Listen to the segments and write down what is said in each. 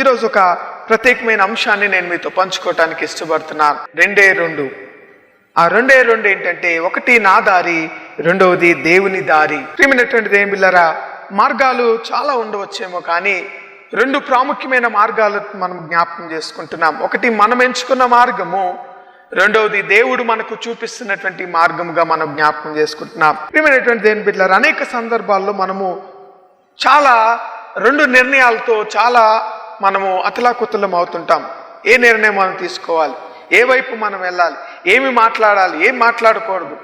ఈరోజు ఒక ప్రత్యేకమైన అంశాన్ని నేను మీతో పంచుకోవటానికి ఇష్టపడుతున్నాను రెండే రెండు. ఆ రెండే రెండు ఏంటంటే ఒకటి నా దారి రెండవది దేవుని దారి. ప్రియమైనటువంటి ఏం బిల్లరా మార్గాలు చాలా ఉండవచ్చేమో కానీ రెండు ప్రాముఖ్యమైన మార్గాలు మనం జ్ఞాపకం చేసుకుంటున్నాం. ఒకటి మనం ఎంచుకున్న మార్గము రెండవది దేవుడు మనకు చూపిస్తున్నటువంటి మార్గముగా మనం జ్ఞాపకం చేసుకుంటున్నాం. ప్రియమైనటువంటి దేని బిడ్డలారు అనేక సందర్భాల్లో మనము చాలా రెండు నిర్ణయాలతో చాలా మనము అతలాకుతలం అవుతుంటాం. ఏ నిర్ణయం మనం తీసుకోవాలి? ఏ వైపు మనం వెళ్ళాలి? ఏమి మాట్లాడాలి? ఏం మాట్లాడకూడదు?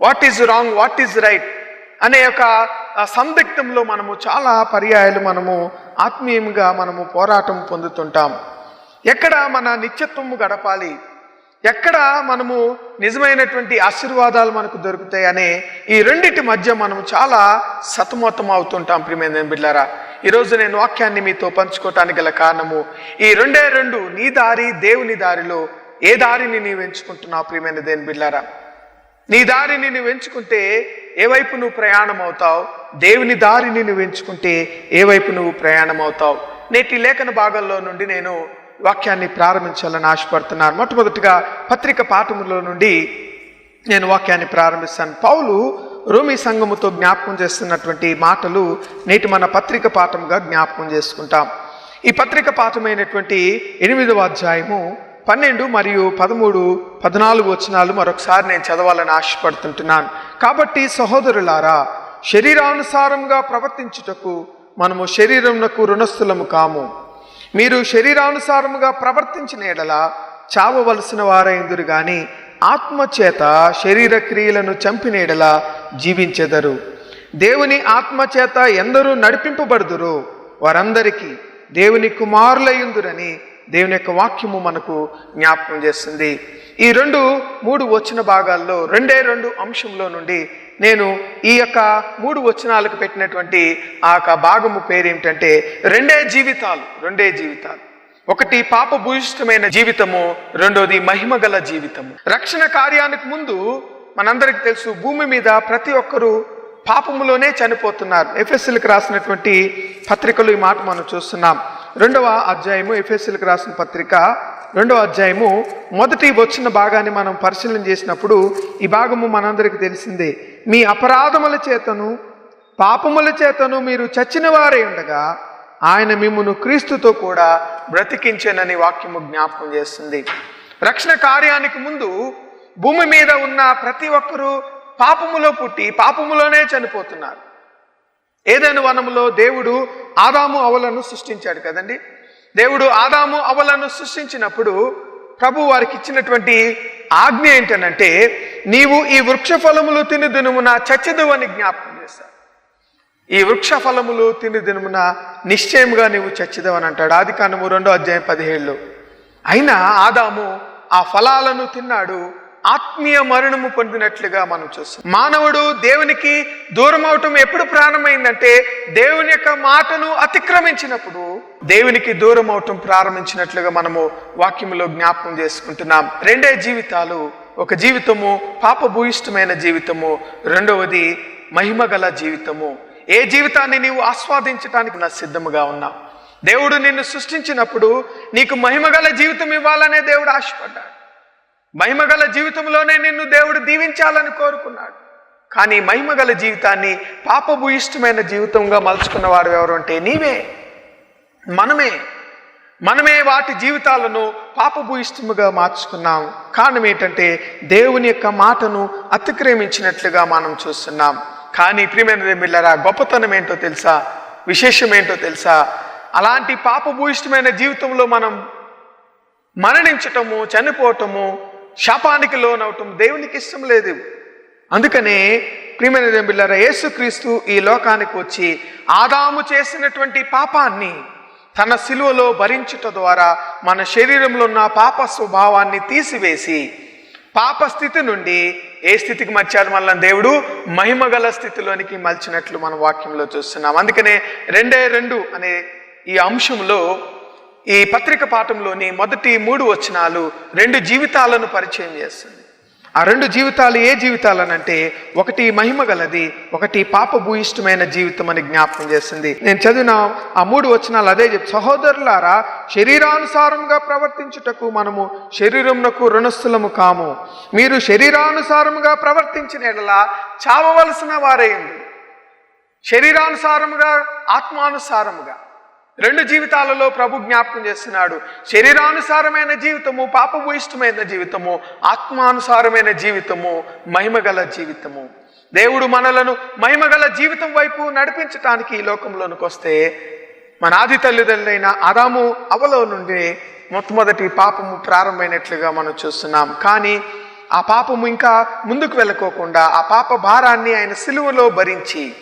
What is wrong what is right అనే ఒక సందిగ్ధంలో మనము చాలా పర్యాయాలు మనము ఆత్మీయంగా మనము పోరాటం పొందుతుంటాం. ఎక్కడ మన నిత్యత్వము గడపాలి? ఎక్కడ మనము నిజమైనటువంటి ఆశీర్వాదాలు మనకు దొరుకుతాయి అనే ఈ రెండింటి మధ్య మనం చాలా సతమతం అవుతుంటాం ప్రియమైన బిడ్డారా. ఈరోజు నేను వాక్యాన్ని మీతో పంచుకోవటానికి గల కారణము ఈ రెండే రెండు నీ దారి దేవుని దారిలో ఏ దారిని నీవు ఎంచుకుంటున్నావు ప్రియమైన దేని బిళ్ళారా నీ దారిని నువ్వు ఎంచుకుంటే ఏవైపు నువ్వు ప్రయాణం అవుతావు? దేవుని దారిని నువ్వు ఎంచుకుంటే ఏవైపు నువ్వు ప్రయాణం అవుతావు? నేటి లేఖన భాగంలో నుండి నేను వాక్యాన్ని ప్రారంభించాలని ఆశపడుతున్నాను. మొట్టమొదటిగా పత్రిక పాఠములో నుండి నేను వాక్యాన్ని ప్రారంభిస్తాను. పౌలు రోమి సంఘముతో జ్ఞాపకం చేస్తున్నటువంటి మాటలు నేటి మన పత్రిక పాఠంగా జ్ఞాపకం చేసుకుంటాం. ఈ పత్రిక పాఠమైనటువంటి ఎనిమిదవ అధ్యాయము పన్నెండు మరియు పదమూడు పద్నాలుగు వచనాలు మరొకసారి నేను చదవాలని ఆశపడుతుంటున్నాను. కాబట్టి సహోదరులారా శరీరానుసారంగా ప్రవర్తించుటకు మనము శరీరమునకు రుణస్థులము కాము. మీరు శరీరానుసారముగా ప్రవర్తించిన ఎడల చావవలసిన వారైందురు కానీ ఆత్మచేత శరీర క్రియలను చంపినేడలా జీవించెదరు. దేవుని ఆత్మచేత ఎందరూ నడిపింపబడుదురో వారందరికీ దేవుని కుమారులయ్యుందురని దేవుని యొక్క వాక్యము మనకు జ్ఞాపకం చేస్తుంది. ఈ రెండు మూడు వచ్చిన భాగాల్లో రెండే రెండు అంశంలో నుండి నేను ఈ యొక్క మూడు వచనాలకు పెట్టినటువంటి ఆ యొక్క భాగము పేరేమిటంటే రెండే జీవితాలు రెండే జీవితాలు. ఒకటి పాపభూయిష్టమైన జీవితము రెండోది మహిమగల జీవితము. రక్షణ కార్యానికి ముందు మనందరికి తెలుసు భూమి మీద ప్రతి ఒక్కరూ పాపములోనే చనిపోతున్నారు. ఎఫ్ఎస్ఎల్కి రాసినటువంటి పత్రికలు ఈ మాట మనం చూస్తున్నాం. రెండవ అధ్యాయము ఎఫ్ఎస్ఎల్కి రాసిన పత్రిక రెండవ అధ్యాయము మొదటి వచ్చిన భాగాన్ని మనం పరిశీలన చేసినప్పుడు ఈ భాగము మనందరికి తెలిసిందే. మీ అపరాధముల చేతను పాపముల చేతను మీరు చచ్చిన వారే ఉండగా ఆయన మిమ్మను క్రీస్తుతో కూడా బ్రతికించానని వాక్యము జ్ఞాపకం చేస్తుంది. రక్షణ కార్యానికి ముందు భూమి మీద ఉన్న ప్రతి ఒక్కరూ పాపములో పుట్టి పాపములోనే చనిపోతున్నారు. ఏదైనా వనములో దేవుడు ఆదాము అవలను సృష్టించాడు కదండి? దేవుడు ఆదాము అవలను సృష్టించినప్పుడు ప్రభు వారికి ఇచ్చినటువంటి ఆజ్ఞ ఏంటనంటే నీవు ఈ వృక్ష ఫలములు తిని దినమున చచ్చదు అని జ్ఞాపకం చేశారు. ఈ వృక్ష ఫలములు తిని దినమున నిశ్చయముగా నీవు చచ్చిదవని అంటాడు. ఆది కాండము రెండో అధ్యాయం పదిహేళ్ళు. అయినా ఆదాము ఆ ఫలాలను తిన్నాడు. ఆత్మీయ మరణము పొందినట్లుగా మనం చూస్తాం. మానవుడు దేవునికి దూరం అవటం ఎప్పుడు ప్రారంభమైందంటే దేవుని యొక్క మాటను అతిక్రమించినప్పుడు దేవునికి దూరం అవటం ప్రారంభించినట్లుగా మనము వాక్యములో జ్ఞాపకం చేసుకుంటున్నాం. రెండే జీవితాలు. ఒక జీవితము పాపభూయిష్టమైన జీవితము. రెండవది మహిమగల జీవితము. ఏ జీవితాన్ని నీవు ఆస్వాదించడానికి నా సిద్ధముగా ఉన్నావు దేవుడు నిన్ను సృష్టించినప్పుడు నీకు మహిమగల జీవితం ఇవ్వాలనే దేవుడు ఆశపడ్డాడు. మహిమగల జీవితంలోనే నిన్ను దేవుడు దీవించాలని కోరుకున్నాడు. కానీ మహిమగల జీవితాన్ని పాపభూయిష్టమైన జీవితంగా మలుచుకున్నవాడు ఎవరు అంటే నీవే. మనమే. మనమే వాటి జీవితాలను పాపభూయిష్టముగా మార్చుకున్నాం. కారణం ఏంటంటే దేవుని యొక్క మాటను అతిక్రమించినట్లుగా మనం చూస్తున్నాం. కానీ ప్రియమైన మిల్లరా గొప్పతనం ఏంటో తెలుసా? విశేషం ఏంటో తెలుసా? అలాంటి పాపభూయిష్టమైన జీవితంలో మనం మరణించటము చనిపోవటము శాపానికి లోనవటం దేవునికి ఇష్టం లేదు. అందుకనే ప్రియమైన దేవుళ్ళారా యేసుక్రీస్తు ఈ లోకానికి వచ్చి ఆదాము చేసినటువంటి పాపాన్ని తన శిలువలో భరించుట ద్వారా మన శరీరంలో ఉన్న పాప స్వభావాన్ని తీసివేసి పాప స్థితి నుండి ఏ స్థితికి మర్చాడు మనల్ని దేవుడు? మహిమగల స్థితిలోనికి మలిచినట్లు మన వాక్యంలో చూస్తున్నాం. అందుకనే రెండే రెండు అనే ఈ అంశంలో ఈ పత్రిక పాఠంలోని మొదటి మూడు వచనాలు రెండు జీవితాలను పరిచయం చేస్తుంది. ఆ రెండు జీవితాలు ఏ జీవితాలు అనంటే ఒకటి మహిమ గలది ఒకటి పాపభూయిష్టమైన జీవితం అని జ్ఞాపకం చేసింది. నేను చదివిన ఆ మూడు వచనాలు అదే చెప్ సహోదరులారా శరీరానుసారంగా ప్రవర్తించుటకు మనము శరీరమునకు రుణస్థులము కాము. మీరు శరీరానుసారముగా ప్రవర్తించిన ఎడలా చావవలసిన వారైంది శరీరానుసారముగా ఆత్మానుసారముగా. రెండు జీవితాలలో ప్రభు జ్ఞాపకం చేస్తున్నాడు. శరీరానుసారమైన జీవితము పాపభూయిష్టమైన జీవితము ఆత్మానుసారమైన జీవితము మహిమగల జీవితము. దేవుడు మనలను మహిమగల జీవితం వైపు నడిపించటానికి ఈ లోకంలోనికి వస్తే మన ఆది తల్లిదండ్రులైన ఆదాము అవలో నుండి మొట్టమొదటి పాపము ప్రారంభమైనట్లుగా మనం చూస్తున్నాం. కానీ ఆ పాపము ఇంకా ముందుకు వెళ్ళకోకుండా ఆ పాప భారాన్ని ఆయన సిలువలో భరించి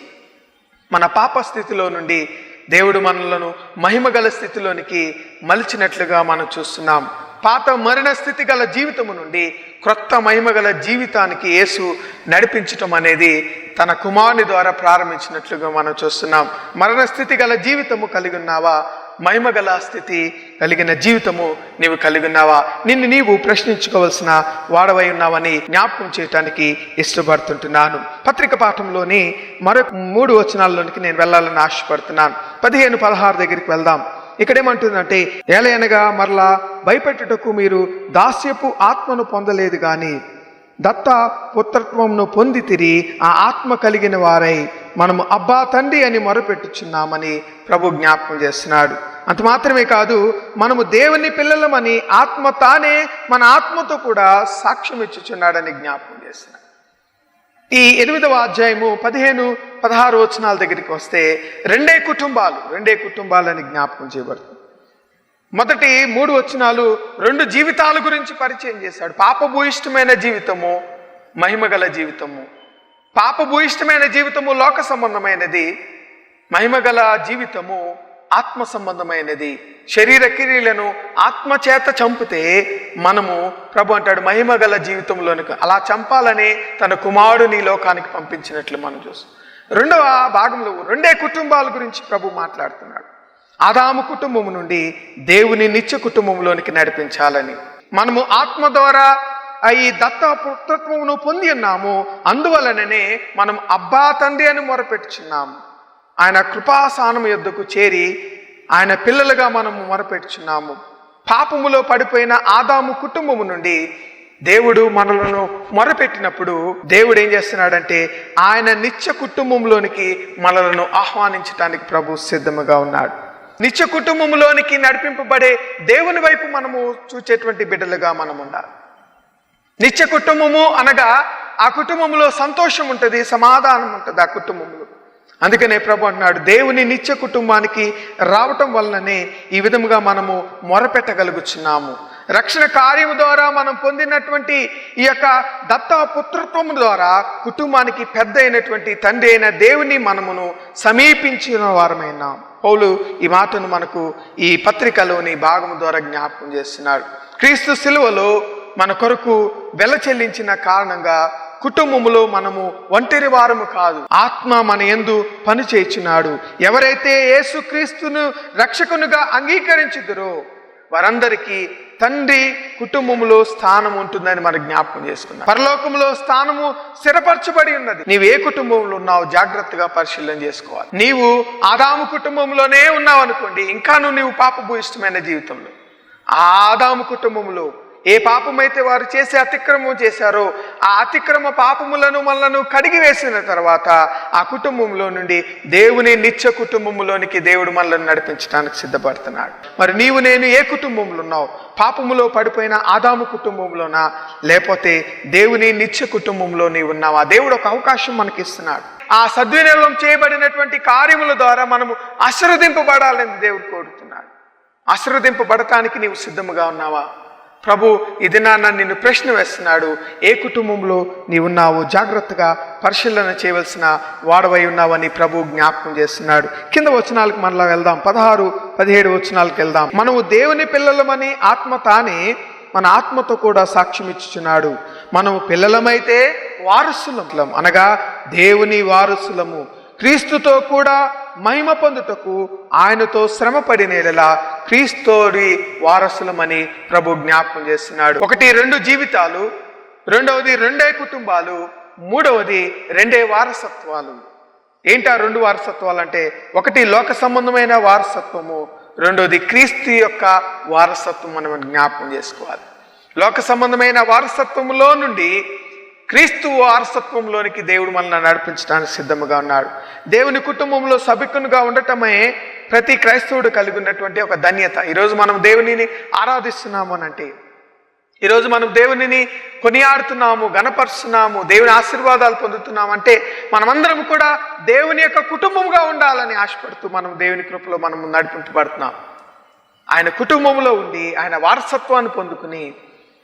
మన పాప స్థితిలో నుండి దేవుడు మనలను మహిమగల స్థితిలోనికి మలిచినట్లుగా మనం చూస్తున్నాం. పాత మరణ స్థితి గల జీవితము నుండి క్రొత్త మహిమగల జీవితానికి యేసు నడిపించటం అనేది తన కుమారుని ద్వారా ప్రారంభించినట్లుగా మనం చూస్తున్నాం. మరణ స్థితి గల జీవితము కలిగి ఉన్నావా? మహిమగల స్థితి కలిగిన జీవితము నీవు కలిగి ఉన్నావా నిన్ను నీవు ప్రశ్నించుకోవలసిన వాడవై ఉన్నావని జ్ఞాపకం చేయటానికి ఇష్టపడుతుంటున్నాను. పత్రిక పాఠంలోని మరొక మూడు వచనాల్లోనికి నేను వెళ్ళాలని ఆశపడుతున్నాను. పదిహేను పదహారు దగ్గరికి వెళ్దాం. ఇక్కడేమంటుందంటే ఏలయనగా మరలా భయపెట్టుటకు మీరు దాస్యపు ఆత్మను పొందలేదు కానీ దత్త పుత్రత్వమును పొందితిరి ఆ ఆత్మ కలిగిన వారై మనము అబ్బా తండ్రి అని మొరపెట్టుచున్నామని ప్రభు జ్ఞాపకం చేస్తున్నాడు. అంత మాత్రమే కాదు మనము దేవుని పిల్లలమని ఆత్మ తానే మన ఆత్మతో కూడా సాక్ష్యం ఇచ్చుచున్నాడని జ్ఞాపకం చేస్తున్నాడు. ఈ ఎనిమిదవ అధ్యాయము పదిహేను పదహారు వచనాల దగ్గరికి వస్తే రెండే కుటుంబాలు రెండే కుటుంబాలని జ్ఞాపకం చేయబడుతుంది. మొదటి మూడు వచనాలు రెండు జీవితాల గురించి పరిచయం చేశాడు. పాపభూయిష్టమైన జీవితము మహిమగల జీవితము. పాపభూయిష్టమైన జీవితము లోక సంబంధమైనది మహిమగల జీవితము ఆత్మ సంబంధమైనది. శరీర క్రియలను ఆత్మ చేత చంపితే మనము ప్రభు అంటాడు మహిమగల జీవితంలోనికి అలా చంపాలని తన కుమారుని లోకానికి పంపించినట్లు మనం చూస్తాం. రెండవ భాగంలో రెండే కుటుంబాల గురించి ప్రభు మాట్లాడుతున్నాడు. ఆదాము కుటుంబం నుండి దేవుని నిత్య కుటుంబంలోనికి నడిపించాలని. మనము ఆత్మ ద్వారా ఈ దత్త పుత్రత్వమును పొంది ఉన్నాము. అందువలననే మనం అబ్బా తండ్రి అని మొరపెట్టుచున్నాము ఆయన కృపాసానం యొద్దకు చేరి ఆయన పిల్లలుగా మనము మొరపెట్టుచున్నాము. పాపములో పడిపోయిన ఆదాము కుటుంబము నుండి దేవుడు మనలను మొరపెట్టినప్పుడు దేవుడు ఏం చేస్తున్నాడంటే ఆయన నిత్య కుటుంబంలోనికి మనలను ఆహ్వానించడానికి ప్రభు సిద్ధముగా ఉన్నాడు. నిత్య కుటుంబంలోనికి నడిపింపబడే దేవుని వైపు మనము చూచేటువంటి బిడ్డలుగా మనం ఉండాలి నిత్య కుటుంబము అనగా ఆ కుటుంబంలో సంతోషం ఉంటుంది సమాధానం ఉంటుంది ఆ కుటుంబంలో అందుకనే ప్రభు అంటున్నాడు దేవుని నిత్య కుటుంబానికి రావటం వలననే ఈ విధముగా మనము మొరపెట్టగలుగుచున్నాము. రక్షణ కార్యము ద్వారా మనం పొందినటువంటి ఈ యొక్క దత్త పుత్రత్వం ద్వారా కుటుంబానికి పెద్ద అయినటువంటి తండ్రి అయిన దేవుని మనమును సమీపించిన వారమైనా. పౌలు ఈ మాటను మనకు ఈ పత్రికలోని భాగం ద్వారా జ్ఞాపకం చేస్తున్నాడు. క్రీస్తు శిలువలో మన కొరకు వెల చెల్లించిన కారణంగా కుటుంబములో మనము ఒంటరి వారము కాదు. ఆత్మ మన ఎందు పనిచేయుచున్నాడు ఎవరైతే యేసుక్రీస్తును రక్షకునుగా అంగీకరించుదరో వారందరికీ తండ్రి కుటుంబములో స్థానం ఉంటుందని మనం జ్ఞాపకం చేసుకున్నాం పరలోకంలో స్థానము స్థిరపరచబడి ఉన్నది. నీవు ఏ కుటుంబంలో ఉన్నావు జాగ్రత్తగా పరిశీలన చేసుకోవాలి. నీవు ఆదాము కుటుంబంలోనే ఉన్నావు అనుకోండి ఇంకాను నీవు పాపభూయిష్టమైన జీవితంలో. ఆ ఆదాము కుటుంబంలో ఏ పాపమైతే వారు చేసే అతిక్రమం చేశారో ఆ అతిక్రమ పాపములను మనలను కడిగి వేసిన తర్వాత ఆ కుటుంబంలో నుండి దేవుని నిత్య కుటుంబంలోనికి దేవుడు మనలను నడిపించడానికి సిద్ధపడుతున్నాడు. మరి నీవు నేను ఏ కుటుంబంలో ఉన్నావు? పాపములో పడిపోయిన ఆదాము కుటుంబంలోనా? లేకపోతే దేవుని నిత్య కుటుంబంలో నీవు ఉన్నావా? దేవుడు ఒక అవకాశం మనకిస్తున్నాడు. ఆ సద్వినియోగం చేయబడినటువంటి కార్యముల ద్వారా మనము ఆశీర్వదింపబడాలని దేవుడు కోరుతున్నాడు. ఆశీర్వదింపబడటానికి నీవు సిద్ధముగా ఉన్నావా? ప్రభు ఇది నాన్న నిన్ను ప్రశ్న వేస్తున్నాడు. ఏ కుటుంబంలో నీవున్నావు జాగ్రత్తగా పరిశీలన చేయవలసిన వాడవై ఉన్నావని ప్రభు జ్ఞాపకం చేస్తున్నాడు. కింద వచనాలకు మనలా వెళ్దాం. పదహారు పదిహేడు వచనాలకు వెళ్దాం. మనము దేవుని పిల్లలమని ఆత్మ తానే మన ఆత్మతో కూడా సాక్ష్యం ఇచ్చుచున్నాడు. మనము పిల్లలమైతే వారసులం. అనగా దేవుని వారసులము. క్రీస్తుతో కూడా మహిమ పొందుటకు ఆయనతో శ్రమ పడినేలా క్రీస్తోడి వారసులమని ప్రభు జ్ఞాపకం చేస్తున్నాడు. ఒకటి రెండు జీవితాలు రెండవది రెండే కుటుంబాలు మూడవది రెండే వారసత్వాలు. ఏంటా రెండు వారసత్వాలు అంటే ఒకటి లోక సంబంధమైన వారసత్వము రెండవది క్రీస్తు యొక్క వారసత్వం మనం జ్ఞాపకం చేసుకోవాలి. లోక సంబంధమైన వారసత్వంలో నుండి క్రీస్తు వారసత్వంలోనికి దేవుడు మనల్ని నడిపించడానికి సిద్ధముగా ఉన్నాడు. దేవుని కుటుంబంలో సభికునుగా ఉండటమే ప్రతి క్రైస్తవుడు కలిగి ఉన్నటువంటి ఒక ధన్యత. ఈరోజు మనం దేవునిని ఆరాధిస్తున్నాము అని అంటే ఈరోజు మనం దేవునిని కొనియాడుతున్నాము గణపరుస్తున్నాము దేవుని ఆశీర్వాదాలు పొందుతున్నాము అంటే మనమందరం కూడా దేవుని యొక్క కుటుంబంగా ఉండాలని ఆశపడుతూ మనం దేవుని కృపలో మనం నడిపింపబడుతున్నాం. ఆయన కుటుంబంలో ఉండి ఆయన వారసత్వాన్ని పొందుకుని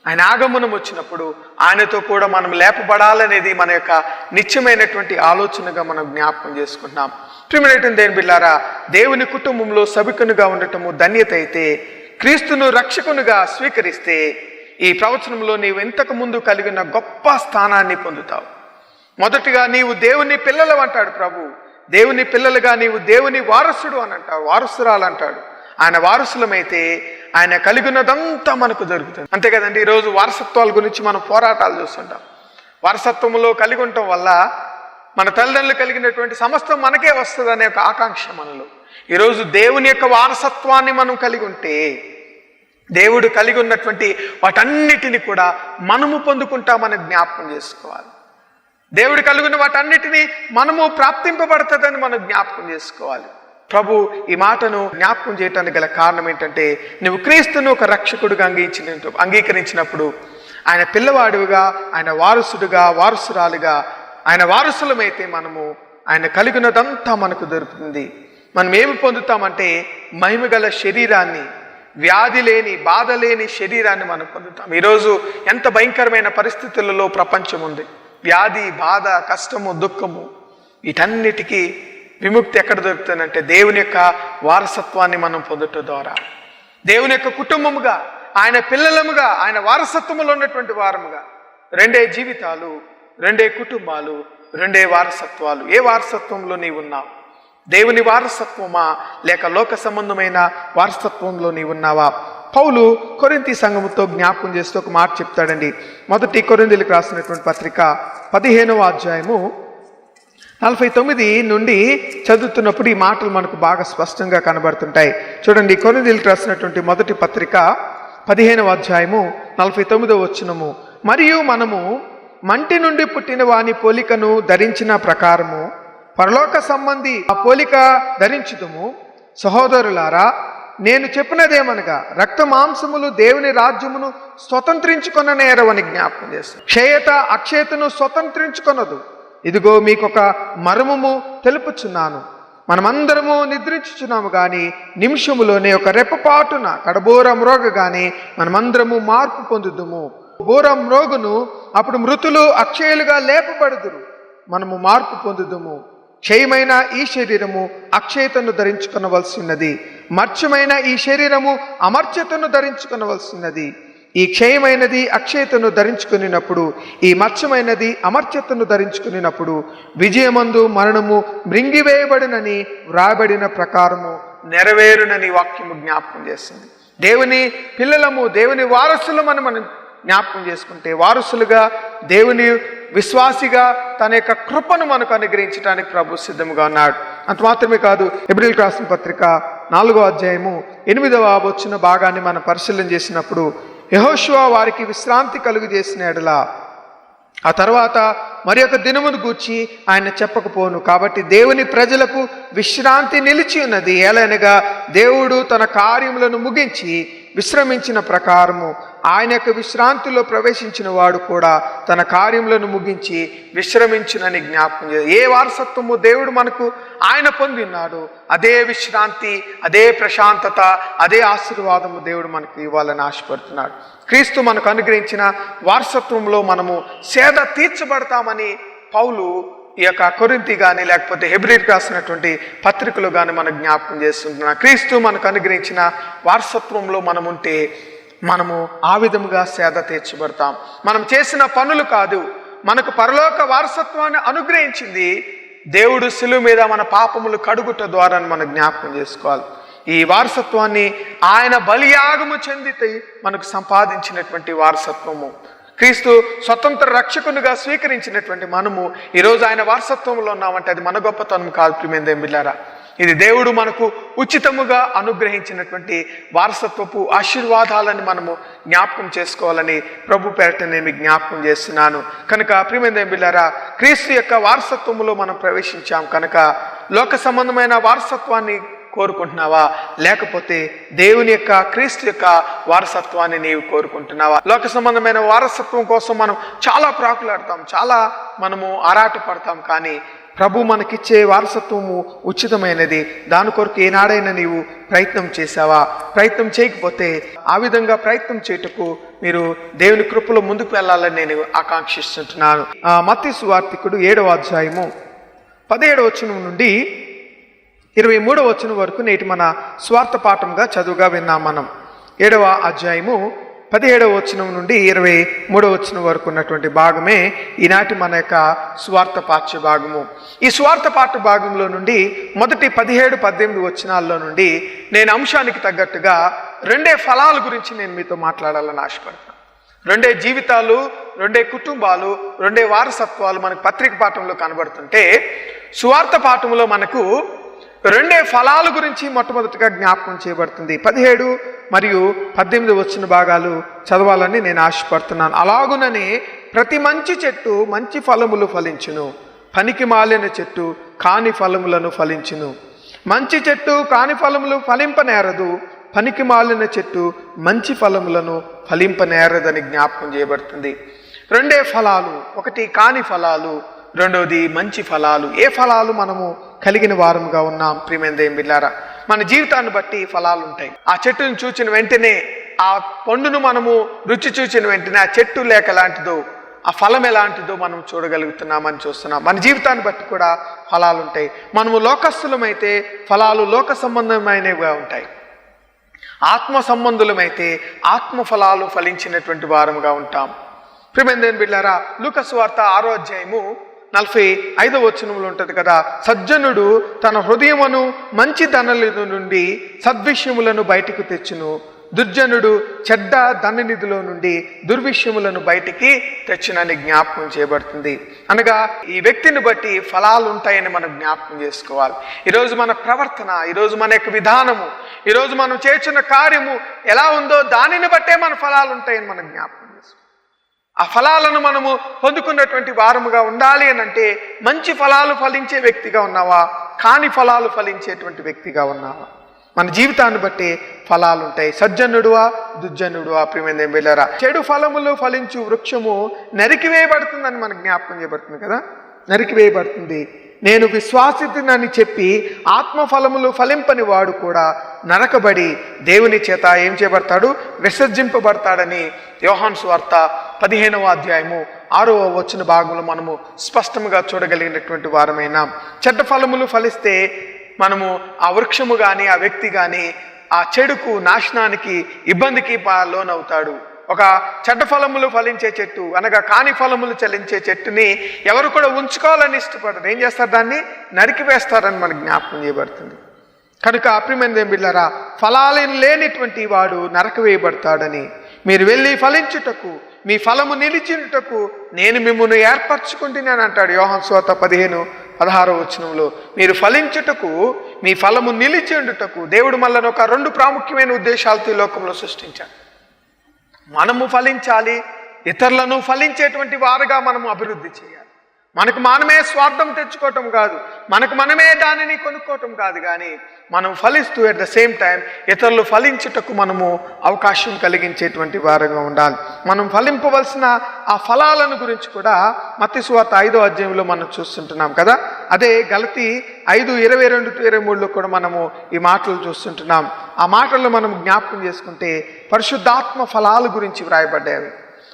ఆయన ఆగమనం వచ్చినప్పుడు ఆయనతో కూడా మనం లేపబడాలనేది మన యొక్క నిత్యమైనటువంటి ఆలోచనగా మనం జ్ఞాపకం చేసుకుంటున్నాం. ప్రిమినేటం దేని బిల్లారా దేవుని కుటుంబంలో సభికునుగా ఉండటము ధన్యత అయితే క్రీస్తును రక్షకునిగా స్వీకరిస్తే ఈ ప్రవచనంలో నీవు ఇంతకు ముందు కలిగిన గొప్ప స్థానాన్ని పొందుతావు. మొదటిగా నీవు దేవుని పిల్లలు అంటాడు ప్రభు. దేవుని పిల్లలుగా నీవు దేవుని వారసుడు అని అంటావు వారసురాలు అంటాడు. ఆయన వారసులమైతే ఆయన కలిగినదంతా మనకు దొరుకుతుంది అంతే కదండి ఈరోజు వారసత్వాల గురించి మనం పోరాటాలు చూస్తుంటాం. వారసత్వంలో కలిగి ఉండటం వల్ల మన తల్లిదండ్రులు కలిగినటువంటి సమస్తం మనకే వస్తుంది అనే ఒక ఆకాంక్ష మనలో. ఈరోజు దేవుని యొక్క వారసత్వాన్ని మనం కలిగి ఉంటే దేవుడు కలిగి ఉన్నటువంటి వాటన్నిటిని కూడా మనము పొందుకుంటామని జ్ఞాపకం చేసుకోవాలి. దేవుడు కలిగిన వాటన్నిటిని మనము ప్రాప్తింపబడుతుందని మనం జ్ఞాపకం చేసుకోవాలి. ప్రభు ఈ మాటను జ్ఞాపకం చేయటానికి గల కారణం ఏంటంటే నువ్వు క్రీస్తును ఒక రక్షకుడుగా అంగీకరించిన అంగీకరించినప్పుడు ఆయన పిల్లవాడివిగా ఆయన వారసుడుగా వారసురాలుగా ఆయన వారసులమైతే మనము ఆయన కలిగినదంతా మనకు దొరుకుతుంది. మనం ఏమి పొందుతామంటే మహిమగల శరీరాన్ని వ్యాధి లేని బాధ లేని శరీరాన్ని మనం పొందుతాం. ఈరోజు ఎంత భయంకరమైన పరిస్థితులలో ప్రపంచం ఉంది. వ్యాధి బాధ కష్టము దుఃఖము వీటన్నిటికీ విముక్తి ఎక్కడ దొరుకుతుందంటే దేవుని యొక్క వారసత్వాన్ని మనం పొందటం ద్వారా. దేవుని యొక్క కుటుంబముగా ఆయన పిల్లలముగా ఆయన వారసత్వములో ఉన్నటువంటి వారముగా రెండే జీవితాలు రెండే కుటుంబాలు రెండే వారసత్వాలు. ఏ వారసత్వంలో నీవు ఉన్నావు? దేవుని వారసత్వమా? లేక లోక సంబంధమైన వారసత్వంలో నీవు ఉన్నావా? పౌలు కొరింతి సంఘముతో జ్ఞాపకం చేస్తూ ఒక మాట చెప్తాడండి. మొదటి కొరిందులకు రాసినటువంటి పత్రిక పదిహేనవ అధ్యాయము నలభై తొమ్మిది నుండి చదువుతున్నప్పుడు ఈ మాటలు మనకు బాగా స్పష్టంగా కనబడుతుంటాయి. చూడండి కొరిందీలకు రాసినటువంటి మొదటి పత్రిక పదిహేనవ అధ్యాయము నలభై తొమ్మిదవ వచ్చినము మరియు మనము మంటి నుండి పుట్టిన వాని పోలికను ధరించిన ప్రకారము పరలోక సంబంధి ఆ పోలిక ధరించుదుము. సహోదరులారా నేను చెప్పినదేమనగా రక్త మాంసములు దేవుని రాజ్యమును స్వతంత్రించుకొన నేరవని జ్ఞాపకం చేస్తాను. క్షయత అక్షయతను స్వతంత్రించుకొనదు. ఇదిగో మీకు ఒక మర్మము తెలుపుచున్నాను. మనమందరము నిద్రించుచున్నాము కానీ నిమిషములోనే ఒక రెప్పపాటున కడబోరం రోగగానే మనమందరము మార్పు పొందుదుము. బోర రోగును అప్పుడు మృతులు అక్షయులుగా లేపబడుదురు. మనము మార్పు పొందుదుము. క్షయమైన ఈ శరీరము అక్షయతను ధరించుకొనవలసినది మర్చమైన ఈ శరీరము అమర్చతను ధరించుకొనవలసినది ఈ క్షయమైనది అక్షయతను ధరించుకునినప్పుడు ఈ మత్స్యమైనది అమర్చతను ధరించుకునినప్పుడు విజయమందు మరణము మృంగివేయబడినని వ్రాయబడిన ప్రకారము నెరవేరునని వాక్యము జ్ఞాపకం చేస్తుంది. దేవుని పిల్లలము దేవుని వారసులమని మనం జ్ఞాపకం చేసుకుంటే వారసులుగా దేవుని విశ్వాసిగా తన యొక్క కృపను మనకు అనుగ్రహించడానికి ప్రభు సిద్ధంగా ఉన్నాడు. అంత మాత్రమే కాదు ఎబ్రిల్ రాసిన పత్రిక నాలుగో అధ్యాయము ఎనిమిదవ వచ్చిన భాగాన్ని మనం పరిశీలన చేసినప్పుడు యహోషువ వారికి విశ్రాంతి కలుగు చేసిన ఎడలా. ఆ తర్వాత మరి ఒక దినమును గూర్చి ఆయన చెప్పకపోను కాబట్టి దేవుని ప్రజలకు విశ్రాంతి నిలిచి ఉన్నది. ఏలైనగా దేవుడు తన కార్యములను ముగించి విశ్రమించిన ప్రకారము ఆయన యొక్క విశ్రాంతిలో ప్రవేశించిన వాడు కూడా తన కార్యములను ముగించి విశ్రమించునని జ్ఞాపకం చేయాలి ఏ వారసత్వము దేవుడు మనకు ఆయన పొందిన్నాడు అదే విశ్రాంతి అదే ప్రశాంతత అదే ఆశీర్వాదము దేవుడు మనకు ఇవ్వాలని ఆశపడుతున్నాడు. క్రీస్తు మనకు అనుగ్రహించిన వారసత్వంలో మనము సేద తీర్చబడతామని పౌలు ఈ యొక్క కొరింతి కానీ లేకపోతే హెబ్రిడ్ రాసినటువంటి పత్రికలు కానీ మనకు జ్ఞాపకం చేస్తుంటున్నా. క్రీస్తు మనకు అనుగ్రహించిన వారసత్వంలో మనం ఉంటే మనము ఆ విధముగా సేద తీర్చబడతాం. మనం చేసిన పనులు కాదు మనకు పరలోక వారసత్వాన్ని అనుగ్రహించింది దేవుడు శిలువ మీద మన పాపములు కడుగుట ద్వారా మనం జ్ఞాపకం చేసుకోవాలి. ఈ వారసత్వాన్ని ఆయన బలియాగము చెందితే మనకు సంపాదించినటువంటి వారసత్వము. క్రీస్తు స్వతంత్ర రక్షకునిగా స్వీకరించినటువంటి మనము ఈరోజు ఆయన వారసత్వంలో ఉన్నామంటే అది మన గొప్పతనం కాదు ప్రిమేందేం బిల్లారా ఇది దేవుడు మనకు ఉచితముగా అనుగ్రహించినటువంటి వారసత్వపు ఆశీర్వాదాలని మనము జ్ఞాపకం చేసుకోవాలని ప్రభు పేరట నేను జ్ఞాపకం చేస్తున్నాను. కనుక ప్రియమైన బిళ్ళారా క్రీస్తు యొక్క వారసత్వములో మనం ప్రవేశించాం కనుక లోక సంబంధమైన వారసత్వాన్ని కోరుకుంటున్నావా? లేకపోతే దేవుని యొక్క క్రీస్తు యొక్క వారసత్వాన్ని నీవు కోరుకుంటున్నావా? లోక సంబంధమైన వారసత్వం కోసం మనం చాలా ప్రాకులాడతాం చాలా మనము ఆరాటపడతాం కానీ ప్రభు మనకిచ్చే వారసత్వము ఉచితమైనది. దాని కొరకు ఏనాడైనా నీవు ప్రయత్నం చేశావా? ప్రయత్నం చేయకపోతే ఆ విధంగా ప్రయత్నం చేయుటకు మీరు దేవుని కృపలో ముందుకు వెళ్ళాలని నేను ఆకాంక్షిస్తుంటున్నాను. ఆ మత్తి సువార్తికుడు ఏడవ అధ్యాయము పదిహేడవ వచనం నుండి ఇరవై మూడవ వచనం వరకు నేటి మన స్వార్థ పాఠంగా చదువుగా విన్నాం మనం. ఏడవ అధ్యాయము పదిహేడవ వచనం నుండి ఇరవై మూడవ వచనం వరకు ఉన్నటువంటి భాగమే ఈనాటి మన యొక్క స్వార్థ పాఠ్య భాగము. ఈ స్వార్థ పాఠ్య భాగంలో నుండి మొదటి పదిహేడు పద్దెనిమిది వచనాల్లో నుండి నేను అంశానికి తగ్గట్టుగా రెండే ఫలాల గురించి నేను మీతో మాట్లాడాలని ఆశపడతాను. రెండే జీవితాలు రెండే కుటుంబాలు రెండే వారసత్వాలు మనకు పత్రిక పాఠంలో కనబడుతుంటే స్వార్థ పాఠంలో మనకు రెండే ఫలాల గురించి మొట్టమొదటిగా జ్ఞాపకం చేయబడుతుంది. పదిహేడు మరియు పద్దెనిమిది వచ్చిన భాగాలు చదవాలని నేను ఆశపడుతున్నాను. అలాగుననే ప్రతి మంచి చెట్టు మంచి ఫలములు ఫలించును. పనికి మాలిన చెట్టు కాని ఫలములను ఫలించును. మంచి చెట్టు కాని ఫలములు ఫలింపనేరదు. పనికి మాలిన చెట్టు మంచి ఫలములను ఫలింపనేరదని జ్ఞాపకం చేయబడుతుంది. రెండే ఫలాలు ఒకటి కాని ఫలాలు రెండవది మంచి ఫలాలు. ఏ ఫలాలు మనము కలిగిన వారముగా ఉన్నాం? ప్రియమేందేం బిల్లారా మన జీవితాన్ని బట్టి ఫలాలు ఉంటాయి. ఆ చెట్టును చూచిన వెంటనే ఆ పండును మనము రుచి చూచిన వెంటనే ఆ చెట్టు లేక లాంటిదో ఆ ఫలం ఎలాంటిదో మనం చూడగలుగుతున్నామని చూస్తున్నాం. మన జీవితాన్ని బట్టి కూడా ఫలాలు ఉంటాయి. మనము లోకస్తులమైతే ఫలాలు లోక సంబంధమైనవిగా ఉంటాయి. ఆత్మ సంబంధులమైతే ఆత్మ ఫలాలు ఫలించినటువంటి వారముగా ఉంటాం. ప్రిమెందేన్ బిళ్ళారా లూకస్ వార్త ఆరో అధ్యాయము నలభై ఐదవ వచనంలో ఉంటుంది కదా సజ్జనుడు తన హృదయమును మంచి ధనల నుండి సద్విషయములను బయటకు తెచ్చును. దుర్జనుడు చెడ్డ ధననిధిలో నుండి దుర్విషయములను బయటికి తెచ్చునని జ్ఞాపకం చేయబడుతుంది. అనగా ఈ వ్యక్తిని బట్టి ఫలాలు ఉంటాయని మనం జ్ఞాపకం చేసుకోవాలి. ఈరోజు మన ప్రవర్తన ఈరోజు మన యొక్క విధానము ఈరోజు మనం చేస్తున్న కార్యము ఎలా ఉందో దానిని బట్టే మన ఫలాలు ఉంటాయని మనం జ్ఞాపకం ఆ ఫలాలను మనము పొందుకున్నటువంటి వారముగా ఉండాలి అని అంటే మంచి ఫలాలు ఫలించే వ్యక్తిగా ఉన్నావా? కాని ఫలాలు ఫలించేటువంటి వ్యక్తిగా ఉన్నావా? మన జీవితాన్ని బట్టి ఫలాలు ఉంటాయి సజ్జనుడువా? దుర్జనుడువా ప్రియమైన వెళ్ళారా చెడు ఫలములు ఫలించు వృక్షము నరికివేయబడుతుందని మనకు జ్ఞాపకం చేయబడుతుంది కదా? నరికివేయబడుతుంది నేను విశ్వాసితునని చెప్పి ఆత్మఫలములు ఫలింపని వాడు కూడా నరకబడి దేవుని చేత ఏం చేయబడతాడు? విసర్జింపబడతాడని యోహాన్ స్వార్త పదిహేనవ అధ్యాయము ఆరవ వచ్చిన భాగంలో మనము స్పష్టముగా చూడగలిగినటువంటి వారమైన చెడ్డ ఫలములు ఫలిస్తే మనము ఆ వృక్షము కానీ ఆ వ్యక్తి కానీ ఆ చెడుకు నాశనానికి ఇబ్బందికి పా- లోనవుతాడు ఒక చెడ్డ ఫలములు ఫలించే చెట్టు అనగా కాని ఫలములు చలించే చెట్టుని ఎవరు కూడా ఉంచుకోవాలని ఇష్టపడరు. ఏం చేస్తారు దాన్ని? నరికివేస్తారని మనకు జ్ఞాపకం చేయబడుతుంది. కనుక అప్రిమెంది బిళ్ళారా ఫలాలను లేనిటువంటి వాడు నరక వేయబడతాడని మీరు వెళ్ళి ఫలించుటకు మీ ఫలము నిలిచినటకు నేను మిమ్మల్ని ఏర్పరచుకుంటున్నాను అంటాడు యోహన్ శోత పదిహేను పదహారో వచనంలో. మీరు ఫలించుటకు మీ ఫలము నిలిచిండుటకు దేవుడు మళ్ళీ ఒక రెండు ప్రాముఖ్యమైన ఉద్దేశాలతో ఈ లోకంలో సృష్టించాడు. మనము ఫలించాలి ఇతరులను ఫలించేటువంటి వారుగా మనము అభివృద్ధి చేయాలి. మనకు మనమే స్వార్థం తెచ్చుకోవటం కాదు. మనకు మనమే దానిని కొనుక్కోవటం కాదు కానీ మనం ఫలిస్తూ అట్ ద సేమ్ టైం ఇతరులు ఫలించుటకు మనము అవకాశం కలిగించేటువంటి వారంగా ఉండాలి. మనం ఫలింపవలసిన ఆ ఫలాలను గురించి కూడా మత్తి ఐదో అధ్యాయంలో మనం చూస్తుంటున్నాం కదా? అదే గలతి ఐదు ఇరవై రెండు ఇరవై మూడులో కూడా మనము ఈ మాటలు చూస్తుంటున్నాం. ఆ మాటలు మనం జ్ఞాపకం చేసుకుంటే పరిశుద్ధాత్మ ఫలాల గురించి వ్రాయబడ్డాయి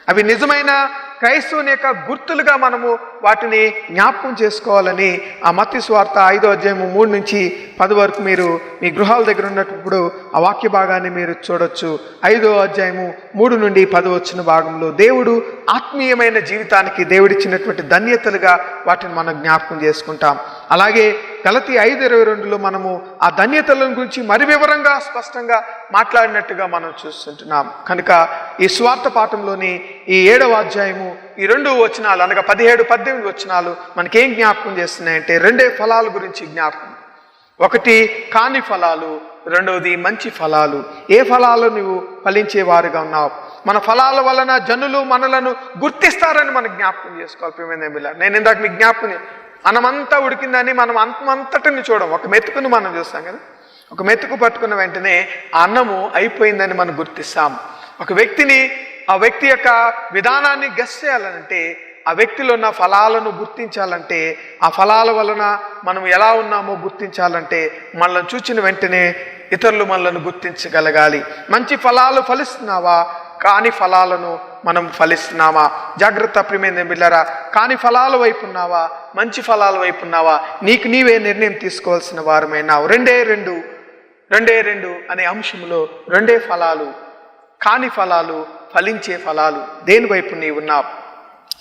అవి నిజమైన క్రైస్తవుని యొక్క గుర్తులుగా మనము వాటిని జ్ఞాపకం చేసుకోవాలని ఆ మత్తి స్వార్థ ఐదో అధ్యాయము మూడు నుంచి పది వరకు మీరు మీ గృహాల దగ్గర ఉన్నప్పుడు ఆ వాక్య భాగాన్ని మీరు చూడొచ్చు. ఐదో అధ్యాయము మూడు నుండి పది వచ్చిన భాగంలో దేవుడు ఆత్మీయమైన జీవితానికి దేవుడిచ్చినటువంటి ధన్యతలుగా వాటిని మనం జ్ఞాపకం చేసుకుంటాం. అలాగే గలతి ఐదు ఇరవై రెండులో మనము ఆ ధన్యతల గురించి మరి వివరంగా స్పష్టంగా మాట్లాడినట్టుగా మనం చూస్తుంటున్నాం. కనుక ఈ స్వార్థ పాఠంలోని ఈ ఏడవ అధ్యాయము ఈ రెండు వచనాలు అనగా పదిహేడు పద్దెనిమిది వచనాలు మనకేం జ్ఞాపకం చేస్తున్నాయంటే రెండే ఫలాల గురించి జ్ఞాపకం. ఒకటి కాని ఫలాలు రెండవది మంచి ఫలాలు. ఏ ఫలాలు నువ్వు ఫలించేవారుగా ఉన్నావు? మన ఫలాల వలన జనులు మనలను గుర్తిస్తారని మనం జ్ఞాపకం చేసుకోవాలి ప్రియమైన నేను ఇందాక మీకు జ్ఞాపకం అన్నమంతా మనమంతా ఉడికిందని మనం అంతమంతటిని చూడం. ఒక మెతుకును మనం చూస్తాం కదా. ఒక మెతుకు పట్టుకున్న వెంటనే ఆ అన్నము అయిపోయిందని మనం గుర్తిస్తాం. ఒక వ్యక్తిని ఆ వ్యక్తి యొక్క విధానాన్ని గస్ చేయాలంటే ఆ వ్యక్తిలో ఉన్న ఫలాలను గుర్తించాలంటే ఆ ఫలాల వలన మనం ఎలా ఉన్నామో గుర్తించాలంటే మనల్ని చూచిన వెంటనే ఇతరులు మనల్ని గుర్తించగలగాలి. మంచి ఫలాలు ఫలిస్తున్నావా? కాని ఫలాలను మనం ఫలిస్తున్నామా? జాగ్రత్త ప్రియమైన బిళ్ళరా కాని ఫలాల వైపు ఉన్నావా? మంచి ఫలాల వైపు ఉన్నావా? నీకు నీవే నిర్ణయం తీసుకోవాల్సిన వారమైనావు. రెండే రెండు రెండే రెండు అనే అంశంలో రెండే ఫలాలు కాని ఫలాలు ఫలించే ఫలాలు దేని వైపు నీవు ఉన్నావు?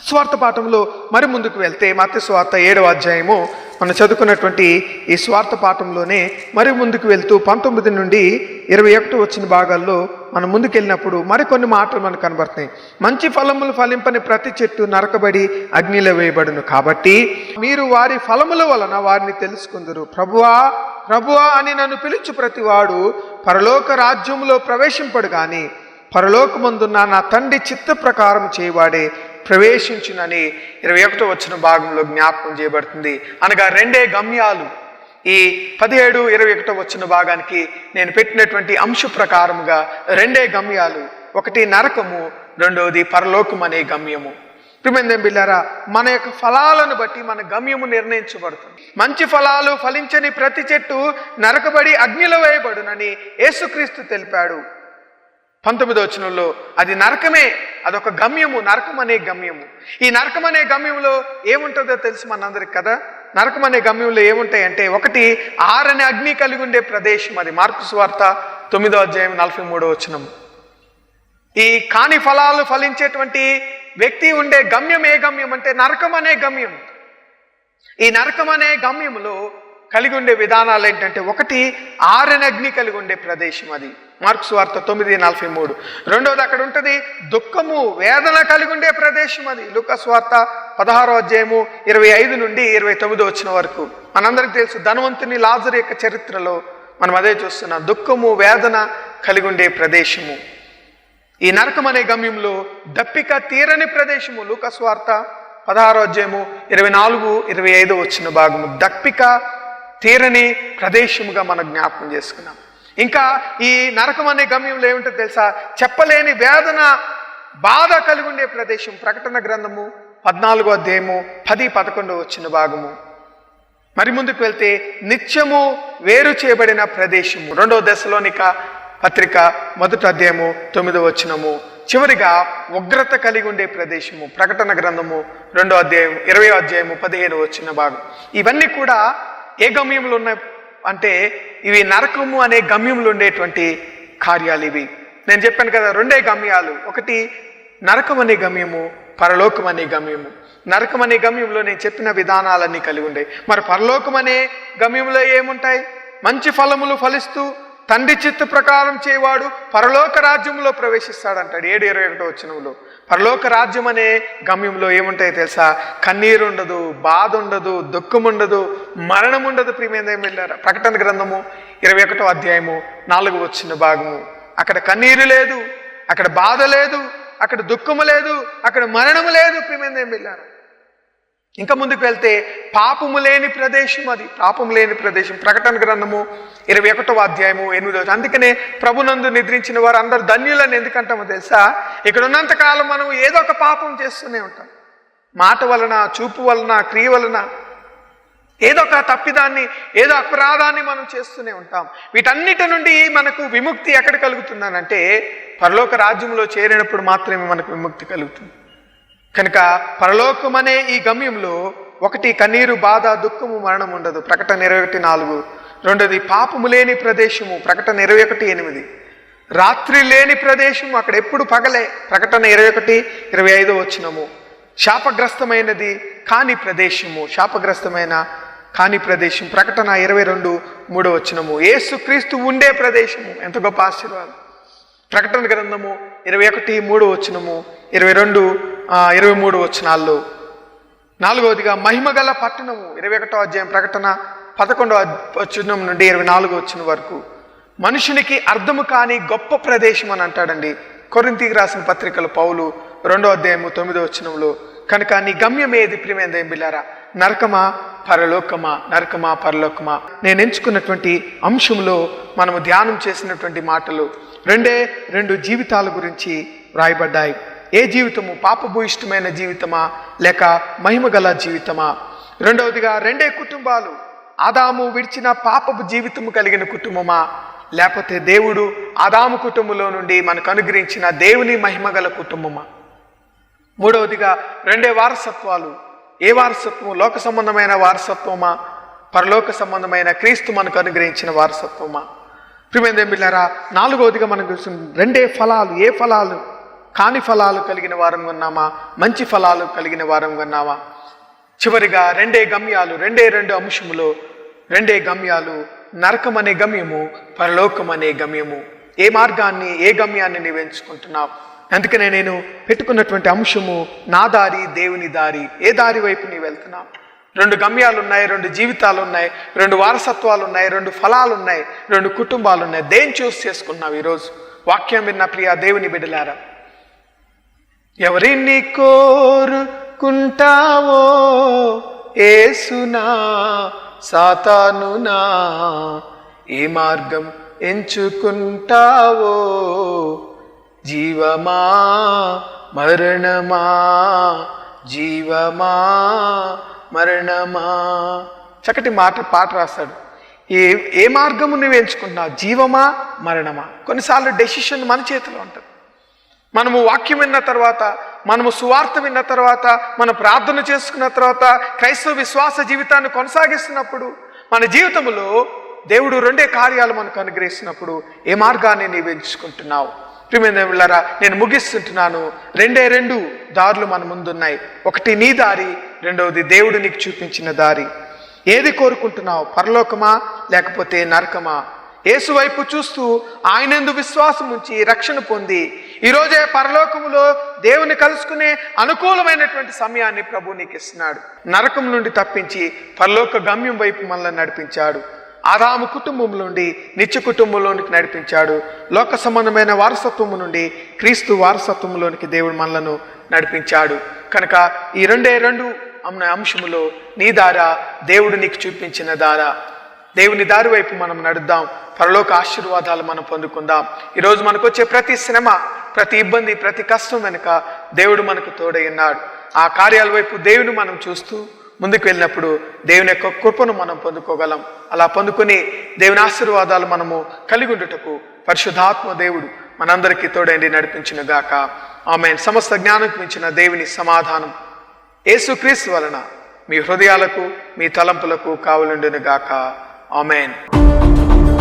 స్వార్థ పాఠంలో మరి ముందుకు వెళ్తే మత స్వార్థ ఏడవ అధ్యాయము. మనం చదువుకున్నటువంటి ఈ స్వార్థ పాఠంలోనే మరి ముందుకు వెళ్తూ పంతొమ్మిది నుండి ఇరవై ఒకటి వచ్చిన భాగాల్లో మనం ముందుకెళ్ళినప్పుడు మరికొన్ని మాటలు మనకు కనబడుతున్నాయి. మంచి ఫలములు ఫలింపని ప్రతి చెట్టు నరకబడి అగ్నిలో వేయబడును. కాబట్టి మీరు వారి ఫలముల వలన వారిని తెలుసుకుందరు. ప్రభువా ప్రభువా అని నన్ను పిలుచు ప్రతివాడు పరలోక రాజ్యంలో ప్రవేశింపడు కానీ పరలోకమందున్న నా తండ్రి చిత్త ప్రకారం చేయవాడే. ప్రవేశించునని ఇరవై ఒకటో వచ్చిన భాగంలో జ్ఞాపకం చేయబడుతుంది. అనగా రెండే గమ్యాలు. ఈ పదిహేడు ఇరవై ఒకటో వచ్చిన భాగానికి నేను పెట్టినటువంటి అంశ ప్రకారముగా రెండే గమ్యాలు. ఒకటి నరకము రెండవది పరలోకం అనే గమ్యము. ప్రిమెందం బిల్లారా మన యొక్క ఫలాలను బట్టి మన గమ్యము నిర్ణయించబడుతుంది. మంచి ఫలాలు ఫలించని ప్రతి చెట్టు నరకబడి అగ్నిలో వేయబడునని యేసుక్రీస్తు తెలిపాడు. పంతొమ్మిదో వచనంలో అది నరకమే అదొక గమ్యము నరకం అనే గమ్యము. ఈ నరకం అనే గమ్యంలో ఏముంటుందో తెలుసు మనందరికి కదా? నరకం అనే గమ్యంలో ఏముంటాయి అంటే ఒకటి ఆరని అగ్ని కలిగి ఉండే ప్రదేశం అది. మార్కు స్వార్త తొమ్మిదో అధ్యాయం నలభై మూడో వచనం. ఈ కాని ఫలాలు ఫలించేటువంటి వ్యక్తి ఉండే గమ్యం ఏ గమ్యం అంటే నరకం అనే గమ్యం. ఈ నరకం అనే గమ్యములో కలిగి ఉండే విధానాలు ఏంటంటే ఒకటి ఆరని అగ్ని కలిగి ఉండే ప్రదేశం అది. మార్క్స్ వార్త తొమ్మిది నలభై మూడు. రెండవది అక్కడ ఉంటుంది దుఃఖము వేదన కలిగి ఉండే ప్రదేశం అది. లుకస్ వార్త పదహారో అధ్యాయము ఇరవై ఐదు నుండి ఇరవై తొమ్మిది వచ్చిన వరకు. మనందరికీ తెలుసు ధనవంతుని లాజరు యొక్క చరిత్రలో మనం అదే చూస్తున్నాం. దుఃఖము వేదన కలిగి ఉండే ప్రదేశము. ఈ నరకం అనే గమ్యంలో దప్పిక తీరని ప్రదేశము. లూకస్ వార్త పదహారో అధ్యాయము ఇరవై నాలుగు ఇరవై ఐదు వచ్చిన భాగము. దప్పిక తీరని ప్రదేశముగా మనం జ్ఞాపకం చేసుకున్నాం. ఇంకా ఈ నరకం అనే గమ్యంలో ఏమిటో తెలుసా? చెప్పలేని వేదన బాధ కలిగి ఉండే ప్రదేశం ప్రకటన గ్రంథము పద్నాలుగో అధ్యాయము పది పదకొండు వచ్చిన భాగము. మరి ముందుకు వెళ్తే నిత్యము వేరు చేయబడిన ప్రదేశము. రెండవ దశలోనిక పత్రిక మొదటి అధ్యాయము తొమ్మిదో వచనము. చివరిగా ఉగ్రత కలిగి ఉండే ప్రదేశము ప్రకటన గ్రంథము రెండో అధ్యాయం ఇరవై అధ్యాయము పదిహేను వచ్చిన భాగం. ఇవన్నీ కూడా ఏ గమ్యంలో ఉన్నాయి అంటే ఇవి నరకము అనే గమ్యంలో ఉండేటువంటి కార్యాలు ఇవి. నేను చెప్పాను కదా రెండే గమ్యాలు. ఒకటి నరకం అనే గమ్యము పరలోకం అనే గమ్యము. నరకం అనే గమ్యంలో నేను చెప్పిన విధానాలన్నీ కలిగి ఉండే. మరి పరలోకం అనే గమ్యంలో ఏముంటాయి? మంచి ఫలములు ఫలిస్తూ తండ్రి చిత్తు ప్రకారం చేయవాడు పరలోక రాజ్యంలో ప్రవేశిస్తాడంటాడు. ఏడు ఇరవై ఒకటో వచ్చినంలో పరలోక రాజ్యం అనే గమ్యంలో ఏముంటాయో తెలుసా? కన్నీరు ఉండదు బాధ ఉండదు దుఃఖం ఉండదు మరణం ఉండదు ప్రియమేందేం వెళ్ళారు ప్రకటన గ్రంథము ఇరవై ఒకటో అధ్యాయము నాలుగు వచ్చిన భాగము. అక్కడ కన్నీరు లేదు అక్కడ బాధ లేదు అక్కడ దుఃఖము లేదు అక్కడ మరణము లేదు ప్రియమేందేం వెళ్ళారు ఇంకా ముందుకు వెళ్తే పాపము లేని ప్రదేశం అది. పాపము లేని ప్రదేశం. ప్రకటన గ్రంథము ఇరవై ఒకటవ అధ్యాయము ఎనిమిదవ అందుకనే ప్రభునందు నిద్రించిన వారు అందరు ధన్యులని ఎందుకంటామో తెలుసా? ఇక్కడ ఉన్నంతకాలం మనం ఏదో ఒక పాపం చేస్తూనే ఉంటాం. మాట వలన చూపు వలన క్రియ వలన ఏదో ఒక తప్పిదాన్ని ఏదో అపరాధాన్ని మనం చేస్తూనే ఉంటాం. వీటన్నిటి నుండి మనకు విముక్తి ఎక్కడ కలుగుతుందనంటే పరలోక రాజ్యంలో చేరినప్పుడు మాత్రమే మనకు విముక్తి కలుగుతుంది. కనుక పరలోకమనే ఈ గమ్యంలో ఒకటి కన్నీరు బాధ దుఃఖము మరణం ఉండదు. ప్రకటన ఇరవై ఒకటి నాలుగు. రెండోది పాపము లేని ప్రదేశము. ప్రకటన ఇరవై ఒకటి ఎనిమిది. రాత్రి లేని ప్రదేశము. అక్కడ ఎప్పుడు పగలే. ప్రకటన ఇరవై ఒకటి ఇరవై ఐదు వచ్చినము శాపగ్రస్తమైనది కాని ప్రదేశము. శాపగ్రస్తమైన కాని ప్రదేశం. ప్రకటన ఇరవై రెండు మూడో వచ్చినము ఏసుక్రీస్తు ఉండే ప్రదేశము. ఎంత గొప్ప ఆశీర్వాదం. ప్రకటన గ్రంథము ఇరవై ఒకటి మూడు వచ్చినము ఇరవై రెండు ఇరవై మూడు వచ్చినాల్లో నాలుగవదిగా మహిమగల పట్టణము. ఇరవై ఒకటో అధ్యాయం ప్రకటన పదకొండవ వచ్చినం నుండి ఇరవై నాలుగో వచ్చిన వరకు. మనుషునికి అర్థము కాని గొప్ప ప్రదేశం అని అంటాడండి. కొరింతికి రాసిన పత్రికలు పౌలు రెండో అధ్యాయము తొమ్మిదో వచ్చినంలో కనుక నీ గమ్యం ఏది ప్రియమేందేం బిల్లారా నరకమా? పరలోకమా? నరకమా? పరలోకమా? నేను ఎంచుకున్నటువంటి అంశంలో మనము ధ్యానం చేసినటువంటి మాటలు రెండే రెండు జీవితాల గురించి వ్రాయబడ్డాయి. ఏ జీవితము? పాపభూయిష్టమైన జీవితమా? లేక మహిమగల జీవితమా? రెండవదిగా రెండే కుటుంబాలు. ఆదాము విడిచిన పాపపు జీవితము కలిగిన కుటుంబమా? లేకపోతే దేవుడు ఆదాము కుటుంబంలో నుండి మనకు అనుగ్రహించిన దేవుని మహిమగల కుటుంబమా? మూడవదిగా రెండే వారసత్వాలు. ఏ వారసత్వం? లోక సంబంధమైన వారసత్వమా? పరలోక సంబంధమైన క్రీస్తు మనకు అనుగ్రహించిన వారసత్వమా? ప్రిమేందేం నాలుగవదిగా మనం రెండే ఫలాలు. ఏ ఫలాలు? కాని ఫలాలు కలిగిన వారం ఉన్నామా మంచి ఫలాలు కలిగిన వారం ఉన్నామా చివరిగా రెండే గమ్యాలు రెండే రెండు అంశములు రెండే గమ్యాలు నరకం అనే గమ్యము పరలోకం అనే గమ్యము. ఏ మార్గాన్ని ఏ గమ్యాన్ని నీవు ఎంచుకుంటున్నావు? అందుకనే నేను పెట్టుకున్నటువంటి అంశము నా దారి దేవుని దారి ఏ దారి వైపు నీవు వెళ్తున్నావు? రెండు గమ్యాలు ఉన్నాయి రెండు జీవితాలు ఉన్నాయి రెండు వారసత్వాలు ఉన్నాయి రెండు ఫలాలు ఉన్నాయి రెండు కుటుంబాలు ఉన్నాయి దేని చూస్ చేసుకున్నావు ఈరోజు? వాక్యం విన్న ప్రియ దేవుని బిడ్డలారా ఎవరిని కోరుకుంటావో ఏసునా సాతానునా ఏ మార్గం ఎంచుకుంటావో? జీవమా మరణమా? జీవమా మరణమా? చక్కటి మాట పాట రాస్తాడు. ఏ ఏ మార్గము నువ్వు ఎంచుకుంటున్నావు? జీవమా మరణమా? కొన్నిసార్లు డెసిషన్ మన చేతిలో ఉంటుంది. మనము వాక్యం విన్న తర్వాత మనము సువార్త విన్న తర్వాత మన ప్రార్థన చేసుకున్న తర్వాత క్రైస్తవ విశ్వాస జీవితాన్ని కొనసాగిస్తున్నప్పుడు మన జీవితంలో దేవుడు రెండే కార్యాలు మనకు అనుగ్రహిస్తున్నప్పుడు ఏ మార్గాన్ని నీవు ఎంచుకుంటున్నావు? ప్రియమైనలారా నేను ముగిస్తుంటున్నాను. రెండే రెండు దారులు మన ముందున్నాయి. ఒకటి నీ దారి రెండవది దేవుడు నీకు చూపించిన దారి. ఏది కోరుకుంటున్నావు? పరలోకమా లేకపోతే నరకమా? యేసు వైపు చూస్తూ ఆయనందు విశ్వాసం ఉంచి రక్షణ పొంది. ఈరోజే పరలోకములో దేవుని కలుసుకునే అనుకూలమైనటువంటి సమయాన్ని ప్రభు నీకు ఇస్తున్నాడు నరకం నుండి తప్పించి పరలోక గమ్యం వైపు మనల్ని నడిపించాడు. ఆదాము కుటుంబం నుండి నిత్య కుటుంబంలోనికి నడిపించాడు. లోక సంబంధమైన వారసత్వము నుండి క్రీస్తు వారసత్వంలోనికి దేవుడు మనలను నడిపించాడు. కనుక ఈ రెండే రెండు అమ్మ అంశములో నీ దారా దేవుడు నీకు చూపించిన దారా. దేవుని దారి వైపు మనం నడుద్దాం. పరలోక ఆశీర్వాదాలు మనం పొందుకుందాం. ఈరోజు మనకు వచ్చే ప్రతి శ్రమ ప్రతి ఇబ్బంది ప్రతి కష్టం వెనుక దేవుడు మనకు తోడై ఆ కార్యాల వైపు దేవుని మనం చూస్తూ ముందుకు వెళ్ళినప్పుడు దేవుని యొక్క కృపను మనం పొందుకోగలం. అలా పొందుకుని దేవుని ఆశీర్వాదాలు మనము కలిగి ఉండుటకు పరిశుద్ధాత్మ దేవుడు మనందరికీ తోడైండి నడిపించిన గాక. ఆమె సమస్త జ్ఞానం మించిన దేవుని సమాధానం యేసుక్రీస్తు వలన మీ హృదయాలకు మీ తలంపులకు కావలుండును గాక. Amen.